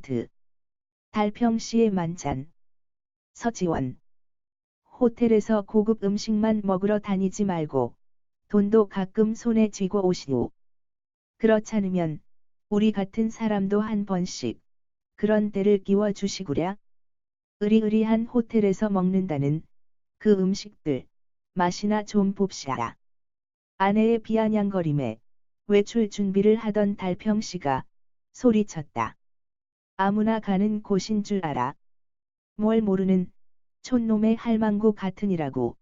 멘트. 달평시의 만찬. 서지원. 호텔에서 고급 음식만 먹으러 다니지 말고 돈도 가끔 손에 쥐고 오시오. 그렇잖으면 우리 같은 사람도 한 번씩 그런 때를 끼워 주시구랴. 으리으리한 호텔에서 먹는다는 그 음식들 맛이나 좀 봅시다. 아내의 비아냥거림에 외출 준비를 하던 달평 씨가 소리쳤다. 아무나 가는 곳인 줄 알아. 뭘 모르는 촌놈의 할망구 같으니라고.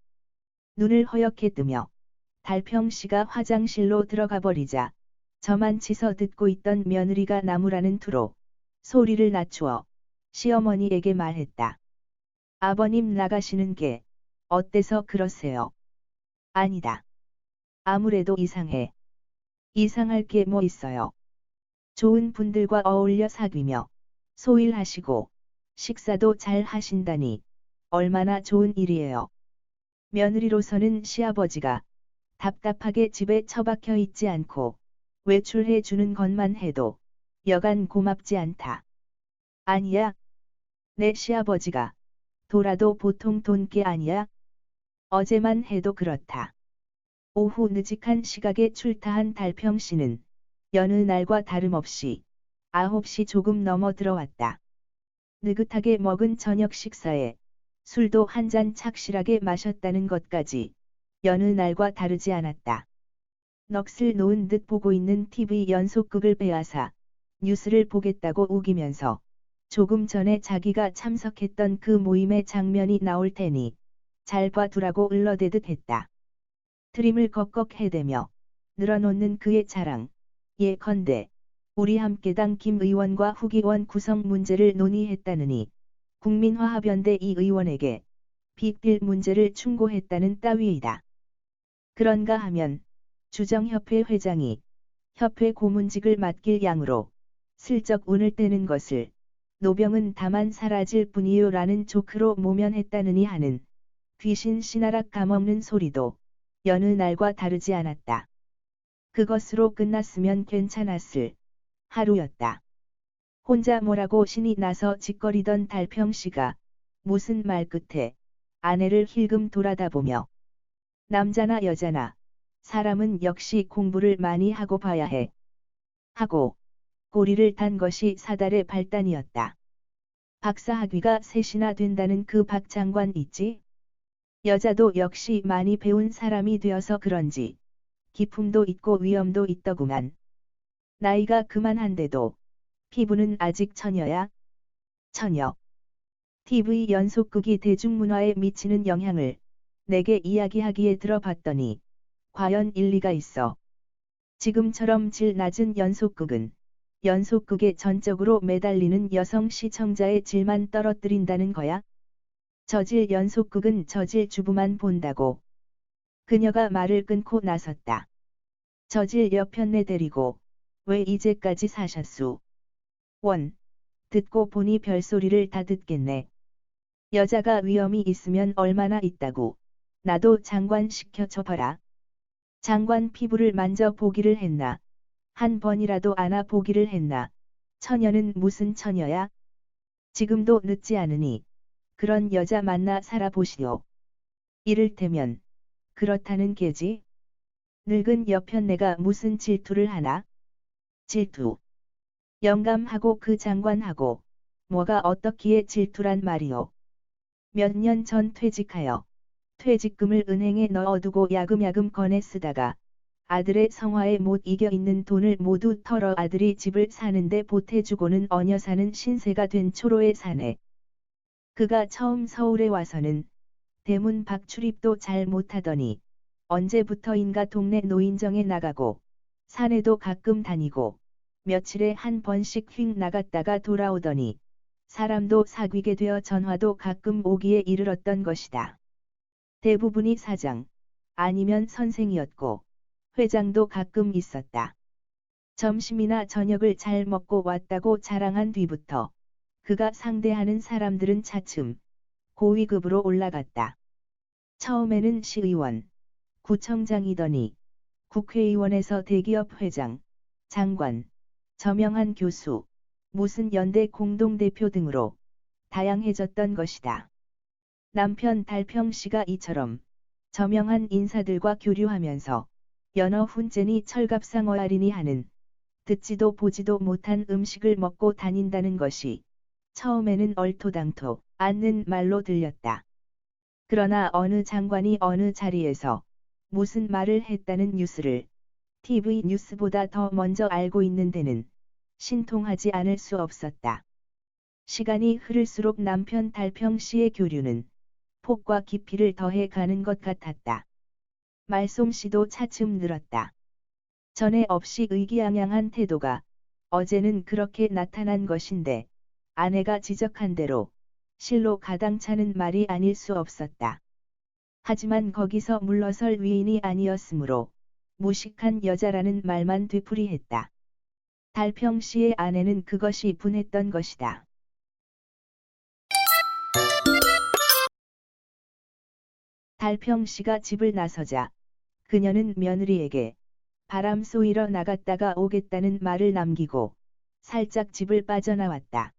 눈을 허옇게 뜨며 달평 씨가 화장실로 들어가 버리자 저만 치서 듣고 있던 며느리가 나무라는 투로 소리를 낮추어 시어머니에게 말했다. 아버님 나가시는 게 어때서 그러세요? 아니다. 아무래도 이상해. 이상할 게 뭐 있어요. 좋은 분들과 어울려 사귀며 소일하시고 식사도 잘 하신다니 얼마나 좋은 일이에요. 며느리로서는 시아버지가 답답하게 집에 처박혀 있지 않고 외출해 주는 것만 해도 여간 고맙지 않다. 아니야. 내 시아버지가 돌아도 보통 돈게 아니야. 어제만 해도 그렇다. 오후 늦직한 시각에 출타한 달평 씨는 여느 날과 다름없이 9시 조금 넘어 들어왔다. 느긋하게 먹은 저녁 식사에 술도 한 잔 착실하게 마셨다는 것까지 여느 날과 다르지 않았다. 넋을 놓은 듯 보고 있는 TV 연속극을 빼앗아 뉴스를 보겠다고 우기면서 조금 전에 자기가 참석했던 그 모임의 장면이 나올 테니 잘 봐두라고 을러대듯 했다. 트림을 꺽꺽 해대며 늘어놓는 그의 자랑. 예컨대 우리 함께당 김 의원과 후기원 구성 문제를 논의했다느니 국민화합연대 이 의원에게 빅딜 문제를 충고했다는 따위이다. 그런가 하면 주정협회 회장이 협회 고문직을 맡길 양으로 슬쩍 운을 떼는 것을 노병은 다만 사라질 뿐이요 라는 조크로 모면했다느니 하는 귀신 신하락 감없는 소리도 여느 날과 다르지 않았다. 그것으로 끝났으면 괜찮았을 하루였다. 혼자 뭐라고 신이 나서 짓거리던 달평 씨가 무슨 말 끝에 아내를 힐금 돌아다보며 남자나 여자나 사람은 역시 공부를 많이 하고 봐야 해. 하고 꼬리를 단 것이 사달의 발단이었다. 박사학위가 셋이나 된다는 그 박 장관 있지? 여자도 역시 많이 배운 사람이 되어서 그런지 기품도 있고 위엄도 있더구만. 나이가 그만한데도 피부는 아직 처녀야. 처녀. TV 연속극이 대중문화에 미치는 영향을 내게 이야기하기에 들어봤더니 과연 일리가 있어. 지금처럼 질 낮은 연속극은 연속극에 전적으로 매달리는 여성 시청자의 질만 떨어뜨린다는 거야? 저질 연속극은 저질 주부만 본다고. 그녀가 말을 끊고 나섰다. 저질 여편네 데리고 왜 이제까지 사셨수? 원. 듣고 보니 별소리를 다 듣겠네. 여자가 위험이 있으면 얼마나 있다고. 나도 장관 시켜줘 봐라. 장관 피부를 만져 보기를 했나. 한 번이라도 안아 보기를 했나. 처녀는 무슨 처녀야? 지금도 늦지 않으니 그런 여자 만나 살아보시오. 이를테면 그렇다는 게지? 늙은 여편 내가 무슨 질투를 하나? 질투. 영감하고 그 장관하고 뭐가 어떻기에 질투란 말이오. 몇 년 전 퇴직하여 퇴직금을 은행에 넣어두고 야금야금 꺼내 쓰다가 아들의 성화에 못 이겨 있는 돈을 모두 털어 아들이 집을 사는데 보태주고는 어녀 사는 신세가 된 초로의 사내. 그가 처음 서울에 와서는 대문 밖 출입도 잘 못하더니 언제부터인가 동네 노인정에 나가고 산에도 가끔 다니고 며칠에 한 번씩 휙 나갔다가 돌아오더니 사람도 사귀게 되어 전화도 가끔 오기에 이르렀던 것이다. 대부분이 사장 아니면 선생이었고 회장도 가끔 있었다. 점심이나 저녁을 잘 먹고 왔다고 자랑한 뒤부터 그가 상대하는 사람들은 차츰 고위급으로 올라갔다. 처음에는 시의원, 구청장이더니 국회의원에서 대기업 회장, 장관, 저명한 교수, 무슨 연대 공동대표 등으로 다양해졌던 것이다. 남편 달평 씨가 이처럼 저명한 인사들과 교류하면서 연어 훈제니 철갑상어알이니 하는 듣지도 보지도 못한 음식을 먹고 다닌다는 것이 처음에는 얼토당토 않는 말로 들렸다. 그러나 어느 장관이 어느 자리에서 무슨 말을 했다는 뉴스를 TV 뉴스보다 더 먼저 알고 있는 데는 신통하지 않을 수 없었다. 시간이 흐를수록 남편 달평 씨의 교류는 폭과 깊이를 더해 가는 것 같았다. 말솜씨도 차츰 늘었다. 전에 없이 의기양양한 태도가 어제는 그렇게 나타난 것인데 아내가 지적한 대로 실로 가당차는 말이 아닐 수 없었다. 하지만 거기서 물러설 위인이 아니었으므로 무식한 여자라는 말만 되풀이했다. 달평 씨의 아내는 그것이 분했던 것이다. 달평 씨가 집을 나서자 그녀는 며느리에게 바람 쏘이러 나갔다가 오겠다는 말을 남기고 살짝 집을 빠져나왔다.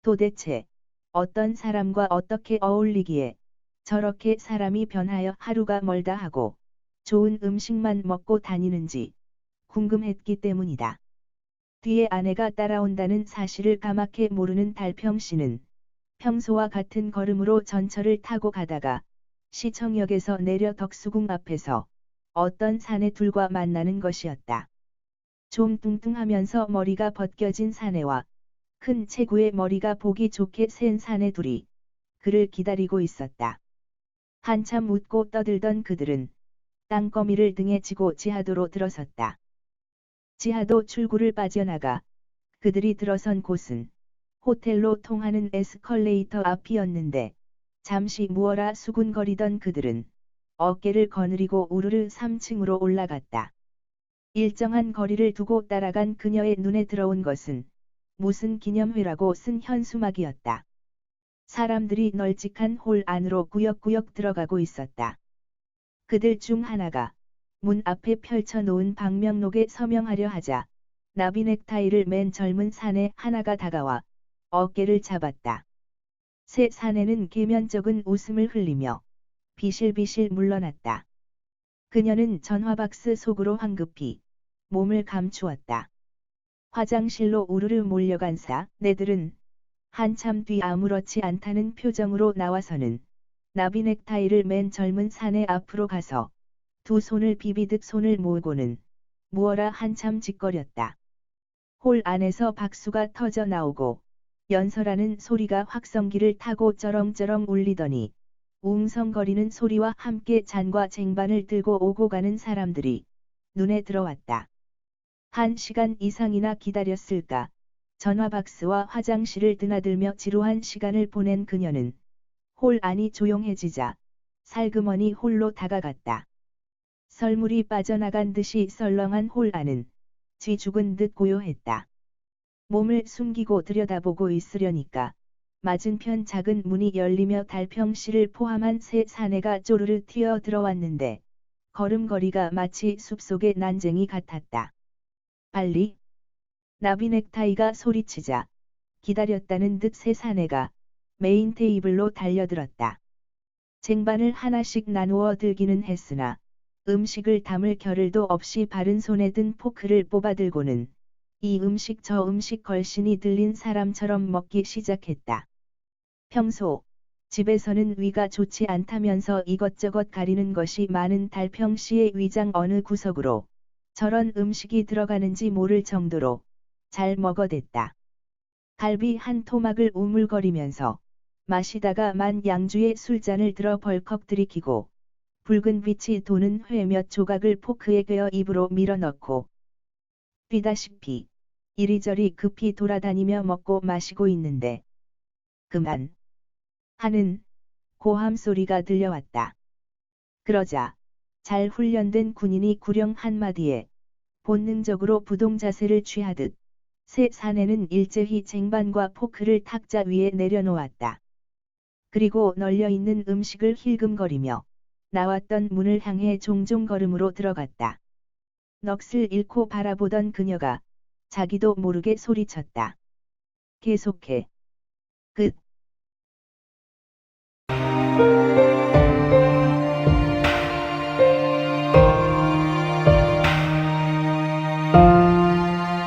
도대체 어떤 사람과 어떻게 어울리기에 저렇게 사람이 변하여 하루가 멀다 하고 좋은 음식만 먹고 다니는지 궁금했기 때문이다. 뒤에 아내가 따라온다는 사실을 까맣게 모르는 달평 씨는 평소와 같은 걸음으로 전철을 타고 가다가 시청역에서 내려 덕수궁 앞에서 어떤 사내둘과 만나는 것이었다. 좀 뚱뚱하면서 머리가 벗겨진 사내와 큰 체구의 머리가 보기 좋게 센 사내둘이 그를 기다리고 있었다. 한참 웃고 떠들던 그들은 땅거미를 등에 지고 지하도로 들어섰다. 지하도 출구를 빠져나가 그들이 들어선 곳은 호텔로 통하는 에스컬레이터 앞이었는데 잠시 무어라 수군거리던 그들은 어깨를 거느리고 우르르 3층으로 올라갔다. 일정한 거리를 두고 따라간 그녀의 눈에 들어온 것은 무슨 기념회라고 쓴 현수막이었다. 사람들이 널찍한 홀 안으로 구역구역 들어가고 있었다. 그들 중 하나가 문 앞에 펼쳐놓은 방명록에 서명하려 하자 나비 넥타이를 맨 젊은 사내 하나가 다가와 어깨를 잡았다. 새 사내는 계면적은 웃음을 흘리며 비실비실 물러났다. 그녀는 전화박스 속으로 황급히 몸을 감추었다. 화장실로 우르르 몰려간 사 내들은 한참 뒤 아무렇지 않다는 표정으로 나와서는 나비 넥타이를 맨 젊은 사내 앞으로 가서 두 손을 비비듯 손을 모으고는 무어라 한참 짓거렸다. 홀 안에서 박수가 터져 나오고 연설하는 소리가 확성기를 타고 쩌렁쩌렁 울리더니 웅성거리는 소리와 함께 잔과 쟁반을 들고 오고 가는 사람들이 눈에 들어왔다. 한 시간 이상이나 기다렸을까. 전화박스와 화장실을 드나들며 지루한 시간을 보낸 그녀는 홀 안이 조용해지자 살그머니 홀로 다가갔다. 설물이 빠져나간 듯이 썰렁한 홀 안은 쥐 죽은 듯 고요했다. 몸을 숨기고 들여다보고 있으려니까 맞은편 작은 문이 열리며 달평 씨를 포함한 세 사내가 쪼르르 튀어 들어왔는데 걸음걸이가 마치 숲속의 난쟁이 같았다. 빨리. 나비 넥타이가 소리치자 기다렸다는 듯 세 사내가 메인 테이블로 달려들었다. 쟁반을 하나씩 나누어 들기는 했으나 음식을 담을 겨를도 없이 바른 손에 든 포크를 뽑아들고는 이 음식 저 음식 걸신이 들린 사람처럼 먹기 시작했다. 평소 집에서는 위가 좋지 않다면서 이것저것 가리는 것이 많은 달평 씨의 위장 어느 구석으로 저런 음식이 들어가는지 모를 정도로 잘 먹어댔다. 갈비 한 토막을 우물거리면서 마시다가 만 양주의 술잔을 들어 벌컥 들이키고 붉은 빛이 도는 회 몇 조각을 포크에 꿰어 입으로 밀어넣고 뛰다시피 이리저리 급히 돌아다니며 먹고 마시고 있는데 그만 하는 고함 소리가 들려왔다. 그러자 잘 훈련된 군인이 구령 한마디에 본능적으로 부동 자세를 취하듯 새 사내는 일제히 쟁반과 포크를 탁자 위에 내려놓았다. 그리고 널려있는 음식을 힐금거리며 나왔던 문을 향해 종종 걸음으로 들어갔다. 넋을 잃고 바라보던 그녀가 자기도 모르게 소리쳤다. 계속해. 끝.